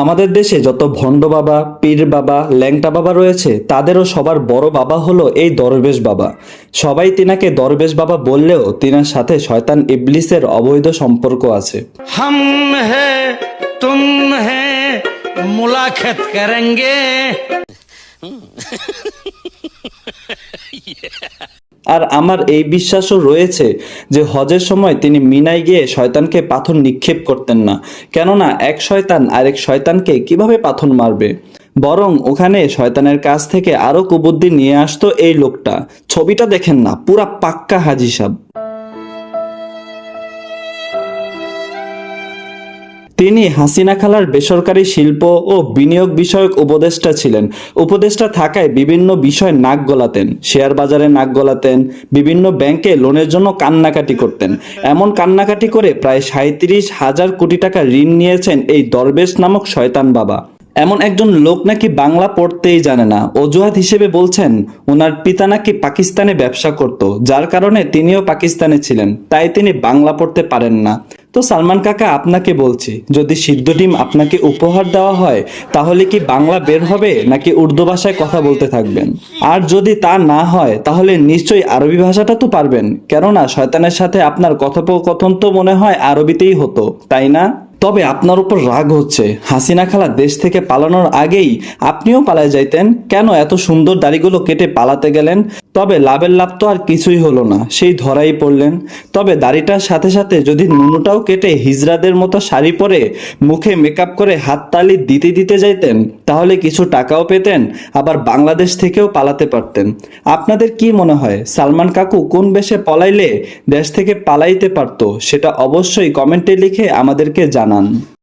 আমাদের দেশে যত ভণ্ড বাবা পীর বাবা ল্যাংটা বাবা রয়েছে তাদেরও সবার বড় বাবা হলো এই দরবেশ বাবা। সবাই তিনাকে দরবেশ বাবা বললেও তিনার সাথে শয়তান ইবলিসের অবৈধ সম্পর্ক আছে। হাম মুলাকাত আর আমার এই বিশ্বাসও রয়েছে যে হজের সময় তিনি মিনায় গিয়ে শয়তানকে পাথর নিক্ষেপ করতেন না। কেননা এক শয়তান আরেক শয়তানকে কীভাবে পাথর মারবে? বরং ওখানে শয়তানের কাছ থেকে আরও কুবুদ্ধি নিয়ে আসতো এই লোকটা। ছবিটা দেখেন না, পুরা পাক্কা হাজি তিনি হাসিনা খালার বেসরকারি শিল্প ও বিনিয়োগ বিষয়ক উপদেষ্টা ছিলেন। উপদেষ্টা থাকায় বিভিন্ন বিষয় নাক গলাতেন, শেয়ার বাজারে নাক গলাতেন, বিভিন্ন ব্যাংকে লোনের জন্য কান্নাকাটি করতেন। এমন কান্নাকাটি করে প্রায় সাঁত্রিশ হাজার কোটি টাকা ঋণ নিয়েছেন এই দরবেশ নামক শয়তান বাবা। এমন একজন লোক নাকি বাংলা পড়তেই জানে না। অজুহাত হিসেবে বলছেন ওনার পিতা নাকি পাকিস্তানে ব্যবসা করত, যার কারণে তিনিও পাকিস্তানে ছিলেন, তাই তিনি বাংলা পড়তে পারেন না। তো সালমান কাকা আপনাকে বলছি, যদি সিদ্ধ ডিম আপনাকে উপহার দেওয়া হয়, তাহলে কি বাংলা বের হবে, নাকি উর্দু ভাষায় কথা বলতে থাকবেন? আর যদি তা না হয়, তাহলে নিশ্চয়ই আরবি ভাষাটা তো পারবেন। কেননা, শয়তানের সাথে আপনার কথোপকথন তো মনে হয় আরবিতেই হতো, তাই না? তবে আপনার উপর রাগ হচ্ছে। হাসিনা খালা দেশ থেকে পালানোর আগেই আপনিও পালায় যাইতেন। কেন এত সুন্দর দাড়িগুলো কেটে পালাতে গেলেন? তবে লাভের লাভ তো আর কিছুই হলো না, সেই ধরাই পড়লেন। তবে দাড়িটার সাথে সাথে যদি নুনুটাও কেটে হিজরাদের মতো শাড়ি পরে মুখে মেকআপ করে হাততালি দিতে দিতে যাইতেন তাহলে কিছু টাকাও পেতেন, আবার বাংলাদেশ থেকেও পালাতে পারতেন। আপনাদের কি মনে হয়, সালমান কাকু কোন বেশে পলাইলে দেশ থেকে পালাইতে পারত, সেটা অবশ্যই কমেন্টে লিখে আমাদেরকে জানান।